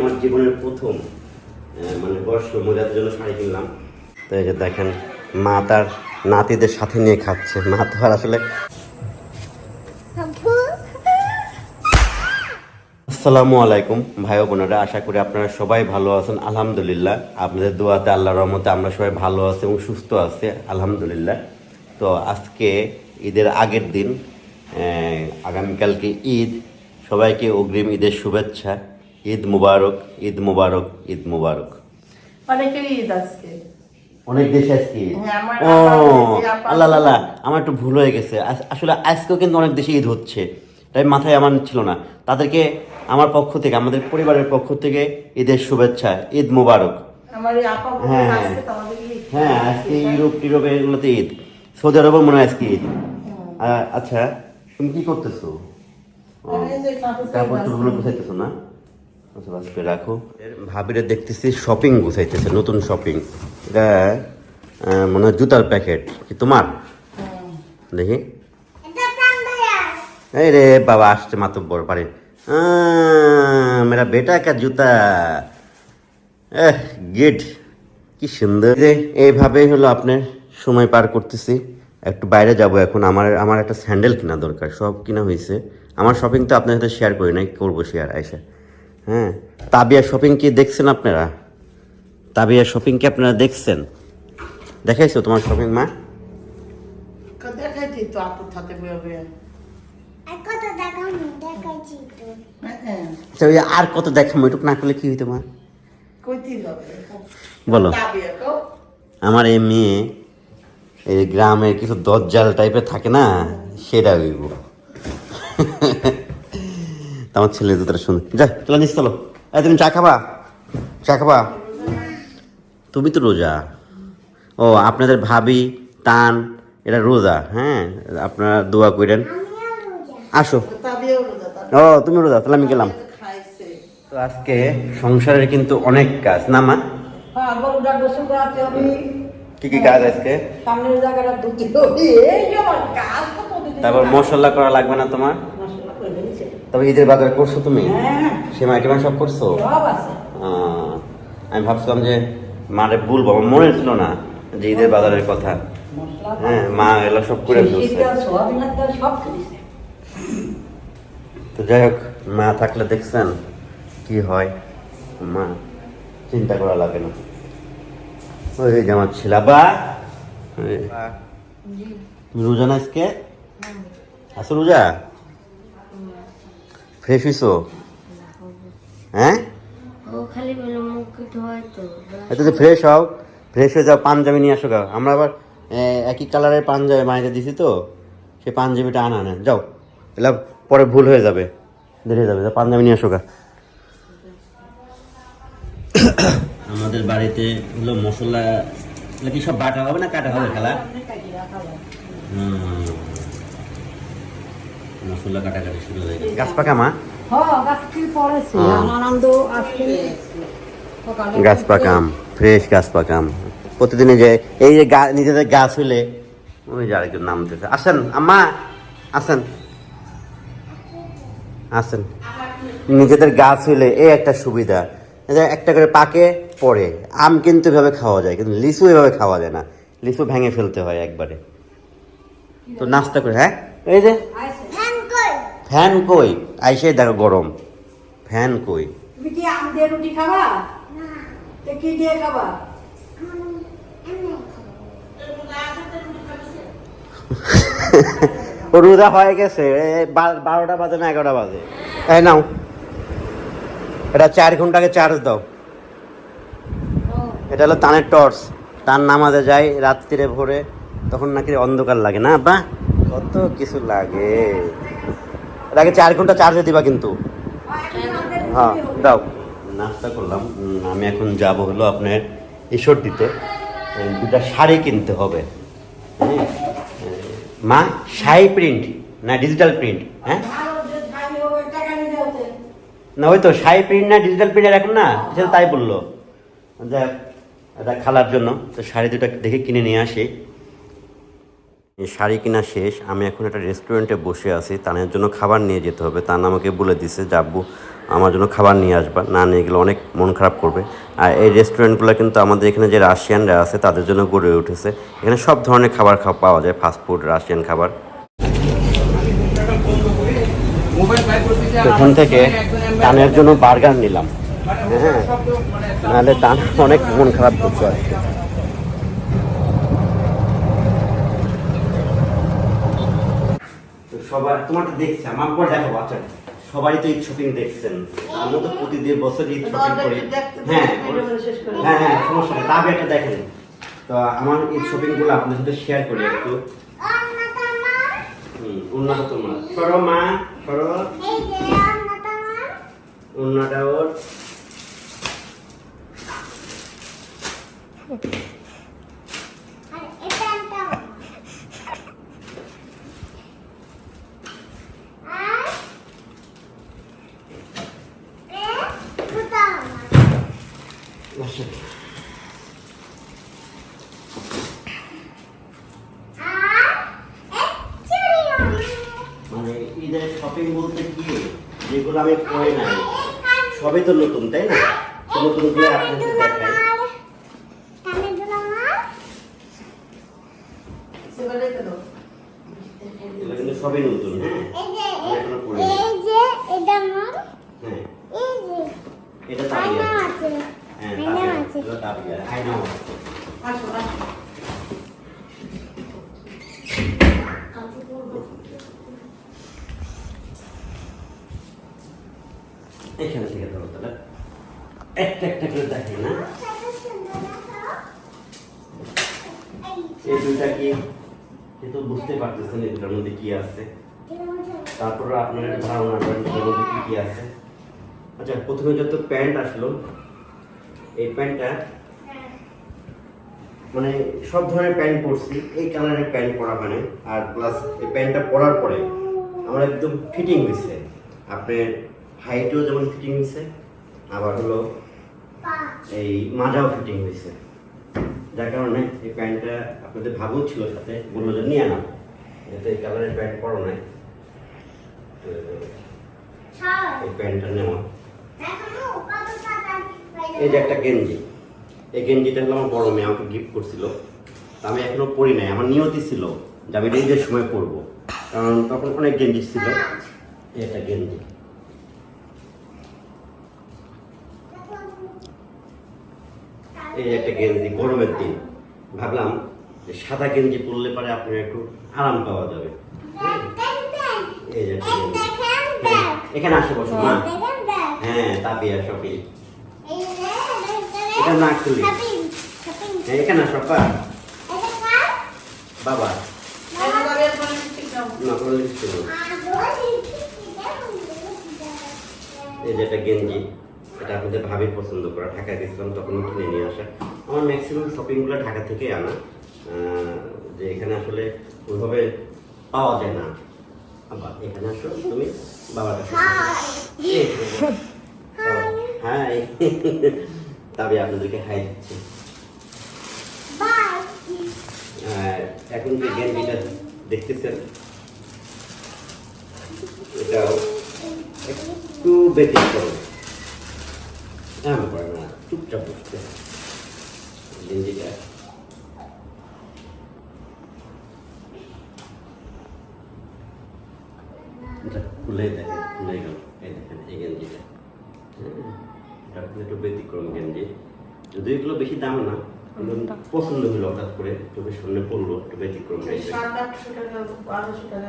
আমার জীবনের প্রথম মানে বয়স্ক মহিলাদের জন্য শাড়ি কিনলাম। তো এই যে দেখেন মা তার নাতিদের সাথে নিয়ে খাচ্ছে। মা তো আর আসলে আসসালামু আলাইকুম ভাই বোনেরা আশা করি আপনারা সবাই ভালো আছেন। আলহামদুলিল্লাহ আপনাদের দোয়াতে আল্লাহ রহমতে আমরা সবাই ভালো আছি এবং সুস্থ আছি আলহামদুলিল্লাহ। তো আজকে ঈদের আগের দিন আগামীকালকে ঈদ। সবাইকে অগ্রিম ঈদের শুভেচ্ছা। ঈদ মুবারক ঈদ মুবারক ঈদ মুবারক। ঈদ আজকে। অনেক দেশে আজকে। হ্যাঁ, ও আল্লাহ আল্লাহ আমার একটু ভুল হয়ে গেছে। আসলে আজকেও কিন্তু অনেক দেশে ঈদ হচ্ছে। তাই মাথায় আমার ছিল না। তাদেরকে আমার পক্ষ থেকে আমাদের পরিবারের পক্ষ থেকে ঈদের শুভেচ্ছা ঈদ মুবারক। হ্যাঁ। হ্যাঁ আজকে ইউরোপ টিউরোপ এগুলোতে ঈদ। সৌদি আরবও মনে হয় আজকে ঈদ। আচ্ছা তুমি কি করতেছো? ও, এই যে কাপড় কাপড় চোপড় চোপড়গুলো গুছাইতেছো না? আচ্ছা করে রাখো। ভাবিরে দেখতেছি শপিং গুছাইতেছে নতুন শপিং এটা মনে হয় জুতার প্যাকেট। কি তোমার? দেখি। এই রে বাবা আসছে মাতব্বর পারে আহ, মেরা বেটা কা জুতা। এহ গিড কি সুন্দর। এইভাবেই হলো আপনার সময় পার করতেছি। একটু বাইরে যাব এখন। আমার আমার একটা স্যান্ডেল কেনা দরকার সব কিনা হয়েছে। আমার শপিং তো আপনার সাথে শেয়ার করি নাই করব শেয়ার আইসা। হ্যাঁ তাবিয়া শপিং কি দেখছেন আপনারা? তাবিয়া শপিং কি আপনারা দেখছেন? দেখাইছো তোমার শপিং মা? দেখাইছি তো আপুর সাথে বয়ে বয়ে। কত তো। হ্যাঁ। আচ্ছা ওই আর কত দেখাবো? এটুকু না করলে কি হইতো মা? বলো। আমার এই মেয়ে এই গ্রামে কিছু দজ্জাল টাইপের থাকে না, সেটা হইব। তা আমার ছেলে দুটো শুনে। যা, চলো নিস চলো। তুমি চা খাবা? চা খাবা? তুমি তো রোজা। ও, আপনাদের ভাবি, তান এটা রোজা হ্যাঁ? আপনারা দোয়া করেন। আসো। ও, তুমি রোজা, তাহলে আমি গেলাম। তো আজকে সংসারের কিন্তু অনেক কাজ, না মা? হ্যাঁ, কি কি কাজ আজকে? সামনের জায়গাটা ধুতে এই আমার কাজ তো তারপর। মশলা করা লাগবে না তোমার। তবে ঈদের বাজার করছ তুমি? হ্যাঁ, সেমাই টেমাই সব করছ? আমি ভাবছিলাম যে মারে বলব আমার মনে ছিল না যে ঈদের বাজারের কথা। হ্যাঁ মা এগুলো সব করে। তো যাই হোক মা থাকলে দেখছেন কি হয়। মা চিন্তা করা লাগে না। ওই যে আমার ছিল বা? তুমি রোজা না আজকে? আসো রোজা? ফ্রেশ হইছো? হ্যাঁ? ও খালি বলে মুখ ধোয় তো ফ্রেশ হও ফ্রেশ হয়ে যাও পাঞ্জাবি নিয়ে আসো গা। আমরা আবার একই কালারের পাঞ্জাবি মাইকে দিছি তো সে পাঞ্জাবিটা আনা না। যাও এলা পরে ভুল হয়ে যাবে। দেরি হয়ে যাবে পাঞ্জাবি নিয়ে আসো গা। আমাদের বাড়িতে হলো মশলা এগুলো কি সব বাটা হবে না কাটা হবে খেলা? হুম। মশলা কাটাকাটি শুরু হয়ে গেছে। গাছ পাকা মা? হ্যাঁ, গাছ পাকাম ফ্রেশ গাছ পাকাম প্রতিদিনে যে এই যে গা- নিজেদের গাছ হইলে ওই যে আরেকজন নামতেছে। আসেন আম্মা আসেন। আসেন। নিজেদের গাছ হইলে এই একটা সুবিধা। একটা করে পাকে পড়ে। আম কিন্তু এভাবে খাওয়া যায় কিন্তু লিচু এভাবে খাওয়া যায় না। লিচু ভেঙে ফেলতে হয় একবারে। তো নাস্তা করে হ্যাঁ? এই যে ফ্যান কই ফ্যান কই আইসে দেখো গরম। ফ্যান কই তুমি কি আম দিয়ে রুটি খাবা? না। তো কি দিয়ে খাবা? আমি ও রোজা হয়ে গেছে বারোটা বাজে না এগারোটা বাজে? এই নাও। এটা চার ঘন্টাকে চার্জ দাও। এটা হলো তানের টর্চ তার নামাজে যায় রাত্রিরে ভোরে, তখন নাকি অন্ধকার লাগে, না বা কত কিছু লাগে। এটাকে চার ঘণ্টা চার্জে দিবা কিন্তু। হ্যাঁ দাও। নাস্তা করলাম। আমি এখন যাব হলো আপনার ঈশ্বর দিতে দুটা শাড়ি কিনতে হবে। হ্যাঁ? মা, শাড়ি প্রিন্ট না ডিজিটাল প্রিন্ট হ্যাঁ ভালো যে খাই হবে টাকা নিয়ে যাওতে না, ওই তো শাড়ি প্রিন্ট না ডিজিটাল প্রিন্টার এখন না সেটা তাই বলল। যাক এটা খালার জন্য। তো শাড়ি দুটো দেখে কিনে নিয়ে আসি। এই শাড়ি কিনা শেষ। আমি এখন একটা রেস্টুরেন্টে বসে আছি। তানের জন্য খাবার নিয়ে যেতে হবে। তান আমাকে বলে দিছে যাব্বু আমার জন্য খাবার নিয়ে আসবা। না নিয়ে গেলে অনেক মন খারাপ করবে। আর এই রেস্টুরেন্টগুলো কিন্তু আমাদের এখানে যে রাশিয়ানরা আছে, তাদের জন্য গড়ে উঠেছে। এখানে সব ধরনের খাবার পাওয়া যায় ফাস্টফুড রাশিয়ান খাবার। এখান থেকে টানের জন্য বার্গার নিলাম। হ্যাঁ নাহলে টান অনেক মন খারাপ করছে আজকে তো সবাই তোমার তো দেখছি আমার পর দেখো আচ্ছা। সবাই তো ঈদ শপিং দেখছেন। আমরা তো প্রতিদিন বছর ঈদ শপিং করি। হ্যাঁ হ্যাঁ হ্যাঁ সমস্যা নেই। তবে একটা দেখেন। তো আমার ঈদ শপিংগুলো আপনাদের সাথে শেয়ার করি একটু। হুম, উন্নত তোমার। সরো মা। সরো এই যে অন্যতমা উন্নটা ওর আর এটা একটা আর এ দুটো আমার আচ্ছা, আর এ চুড়ি আমার মানে ঈদের শপিং বলতে কি যেগুলো আমি পরে নাই, সবই তো নতুন, তাই না? তো নতুনগুলো আপনাদের দেখাই। সবই নতুন হ্যাঁ? হ্যাঁ। এটা তাবিয়া। হ্যাঁ এখানে থেকে ধরো তাহলে। একটা একটা করে দেখে না। এই দুইটা কি? বুঝতে পারতেছেন মধ্যে কি আছে। তারপরে আপনার একটা ধারণা মধ্যে কি কি আছে। আচ্ছা প্রথমে যত প্যান্ট আসলো, এই প্যান্টটা মানে সব ধরনের প্যান্ট পরছি, এই কালারের প্যান্ট পরা মানে। আর প্লাস এই প্যান্টটা পরার পরে আমার একদম ফিটিং হয়েছে। আপনার হাইটও যেমন ফিটিং হয়েছে আবার হলো এই মাজাও ফিটিং হয়েছে যার কারণে এই প্যান্টটা আপনাদের ভাবও ছিল সাথে বলল যে নিয়ে নাও। এতে এই কালারের প্যান্ট পরো নাই। এই প্যান্টটা নেওয়া এই যে একটা গেঞ্জি। এই গেঞ্জিটা হলো আমার বড় মেয়ে আমাকে গিফট করছিল। তা আমি এখনও পরি নাই আমার নিয়তি ছিল যে আমি এটা ঈদের সময় পরবো। কারণ তখন অনেক গেঞ্জি ছিল। এই একটা গেঞ্জি। এই যে একটা গেঞ্জি গরমের দিন। ভাবলাম যে সাদা গেঞ্জি পরলে পরে আপনার একটু আরাম পাওয়া যাবে। এই যে হ্যাঁ, এখানে আসে বসো মা। হ্যাঁ তাবিয়া শপিং এটা না খুলি। হ্যাঁ, এখানে আসো পা। বাবা। না। এই যে একটা গেঞ্জি। এটা আপনাদের ভাবি পছন্দ করা ঢাকায় গেছিলাম তখন কিনে নিয়ে আসা। আমার ম্যাক্সিমাম শপিংগুলো ঢাকা থেকে আনা। যে এখানে আসলে ওইভাবে পাওয়া যায় না। আবার এখানে আসো তুমি বাবার কাছে এই যে, বাবা, হাই তবে আপনাদেরকে হাই দিচ্ছি। এখন যে গেঞ্জিটা দেখতেছেন? এটাও একটু ব্যতিক্রম। এমন করে না চুপচাপ বসতে গেঞ্জিটা এটা খুলে দেখেন খুলে গেল এই দেখেন এই গেঞ্জিটা এটা একটু ব্যতিক্রম গেঞ্জি যদি এগুলো বেশি দাম না পছন্দ হলো হঠাৎ করে চোখের সামনে পড়ল একটু ব্যতিক্রম গেঞ্জি টাকা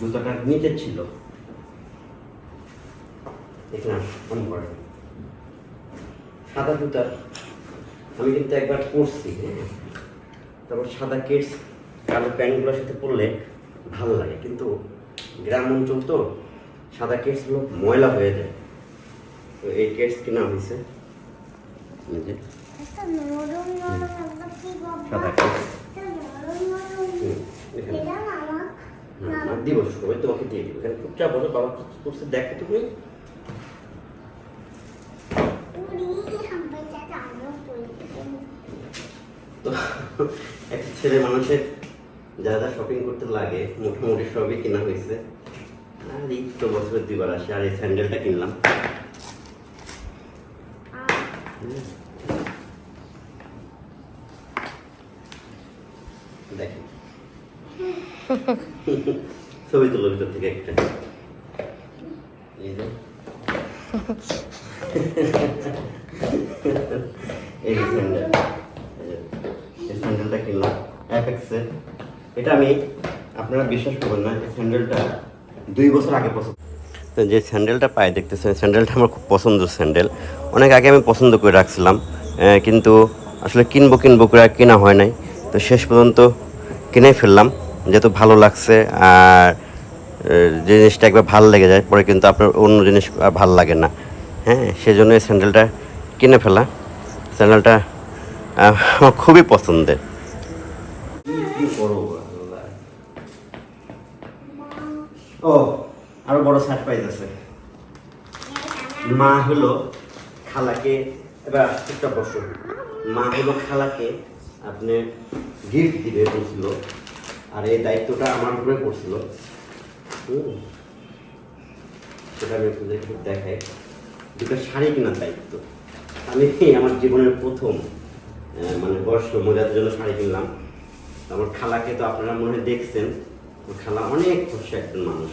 জুতাটা নিচে ছিল। অন করে। সাদা জুতা আমি কিন্তু একবার পরছি হ্যাঁ। তারপর সাদা কেটস কালো প্যান্টগুলোর সাথে পরলে ভালো লাগে। কিন্তু গ্রাম অঞ্চল তো সাদা কেটসগুলো ময়লা হয়ে যায়। তো এই কেটস কেনা হয়েছে। সাদা কেটস আর দিব সবাই তোমাকে দিয়ে দিব। এখানে বাবা করছে দেখো তুমি। একটা ছেলে মানুষের যা যা শপিং করতে লাগে, মোটামুটি সবই কেনা হয়েছে। আর এই তো বছরের দুইবার আসে, আর এই স্যান্ডেলটা কিনলাম। দেখেন ছবি তুলো ভিতর থেকে একটা এই যে এই স্যান্ডেল এই স্যান্ডেলটা কিনলাম অ্যাপেক্সে এটা আমি আপনারা বিশ্বাস করবেন না, এই স্যান্ডেলটা দুই বছর আগে পছন্দ। তো যে স্যান্ডেলটা পাই দেখতেছেন স্যান্ডেলটা আমার খুব পছন্দের স্যান্ডেল অনেক আগে আমি পছন্দ করে রাখছিলাম কিন্তু আসলে কিনবো কিনবো করে কেনা হয় নাই। তো শেষ পর্যন্ত কিনে ফেললাম। যেহেতু ভালো লাগছে, আর জিনিসটা একবার ভালো লেগে যায়, পরে কিন্তু আপনার অন্য জিনিস আর ভালো লাগে না। হ্যাঁ সেজন্য এই স্যান্ডেলটা কিনে ফেলা স্যান্ডেলটা আমার খুবই পছন্দের। ও, আরও বড় সারপ্রাইজ আছে। মা হলো খালাকে, এবার একটা বসো মা হলো খালাকে আপনি গিফট দিবে বলছিল। আর এই দায়িত্বটা আমার উপরে পড়ছিল। সেটা আমি আপনাদের একটু দেখাই। দুটো শাড়ি কেনার দায়িত্ব। আমি আমার জীবনের প্রথম মানে বর্ষ মজার জন্য শাড়ি কিনলাম। আমার খালাকে তো আপনারা মনে হয় দেখছেন। আমার খালা অনেক খুশি একজন মানুষ।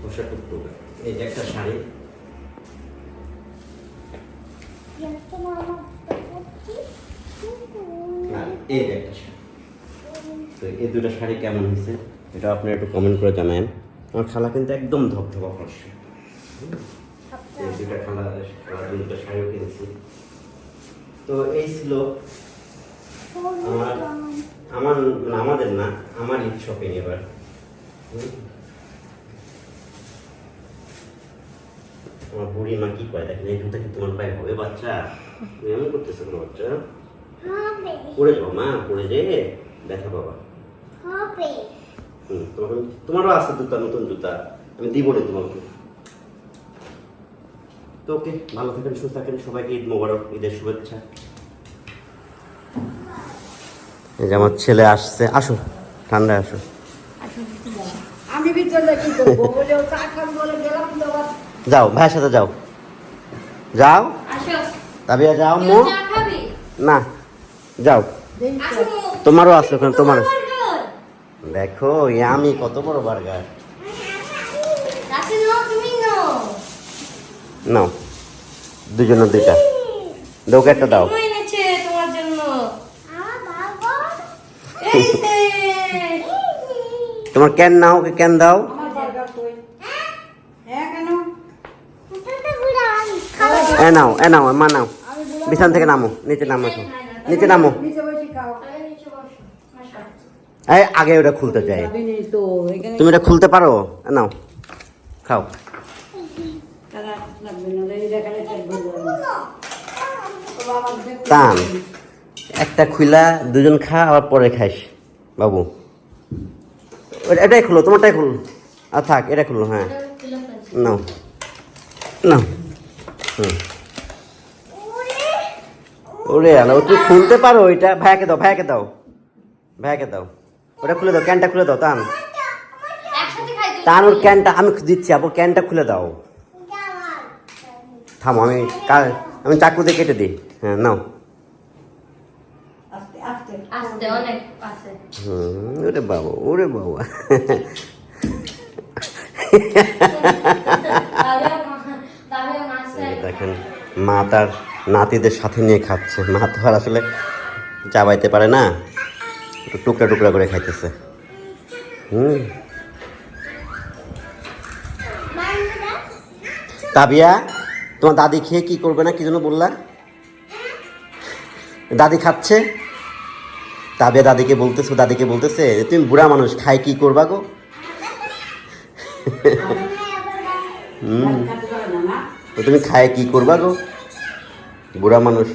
খুশা টুকটুকা এই যে একটা শাড়ি। এই যে একটা শাড়ি। তো এই দুটো শাড়ি কেমন হয়েছে? এটা আপনি একটু কমেন্ট করে জানাবেন আমার খালা কিন্তু একদম ধপধপা ফর্সা এই দুটা খালা খালার দুটো শাড়িও কিনেছি। তো এই ছিল আমার আমার মানে আমাদের না আমার ঈদ শপিং এবার। আমার বুড়ি মা কি করে দেখেন? এই জুতা কি তোমার পায়ে হবে বাচ্চা? এমন করতেছো কোনো বাচ্চা? পড়ে যাও মা পড়ে যে দেখা বাবা হুম তোমার তোমারও আছে জুতা নতুন জুতা। আমি দিব রে তোমাকে। তো ওকে ভালো থাকেন সুস্থ থাকেন সবাইকে ঈদ মোবারক ঈদের শুভেচ্ছা। এই যে আমার ছেলে আসছে আসো ঠান্ডায় আসো। আমি ভিতরে কি করব? বলে ও চা খাব বলে গেলাম তো যাও ভাইয়ের সাথে যাও। যাও? আসো। তাবিয়া যাও মো? না যাও। তোমারও আছে ওখানে তোমার বার্গার দেখো আমি কত বড় বার্গার? নাও নাও দুইটা। দৌকে একটা দাও। তোমার ক্যান নাও, ওকে ক্যান দাও? এ নাও এ নাও, মা নাও। বিছান থেকে নামো, নিচে নামো নিচে নামো নিচে বসে খাও আরে নিচে বসো আসো এই আগে ওটা খুলতে চাই তুমি এটা খুলতে পারো? নাও। খাও। টান একটা খুইলা দুজন খা আবার পরে খাইস। বাবু। এটাই খুলো তোমারটাই খুলো। আর থাক এটা খুলো হ্যাঁ। এটা খুলে নাও। নাও। হুম। ওরে আলো তুমি খুলতে পারো ওইটা ভাইয়াকে দাও ভাইয়াকে দাও। ভাইয়াকে দাও। ওটা খুলে দাও ক্যানটা খুলে দাও টান একসাথে খাই দিই টান ওর ক্যানটা আমি দিচ্ছি আপু ক্যানটা খুলে দাও। থামো আমি কা- আমি চাকু দিয়ে কেটে দিই। হ্যাঁ নাও। ওরে বাবা ওরে বাবা। দেখেন মা তার নাতিদের সাথে নিয়ে খাচ্ছে। মা তো আর আসলে চাবাইতে পারে না। টুকরা টুকরা করে খাইতেছে। হুম। তাবিয়া তোমার দাদি খেয়ে কি করবে না কি জন্য বললা? দাদি খাচ্ছে। তাবে দাদিকে বলতেছো দাদিকে বলতেছে তুমি বুড়া মানুষ খাই কি করবা গো? হুম। তুমি খায় কি করবা গো? বুড়া মানুষ।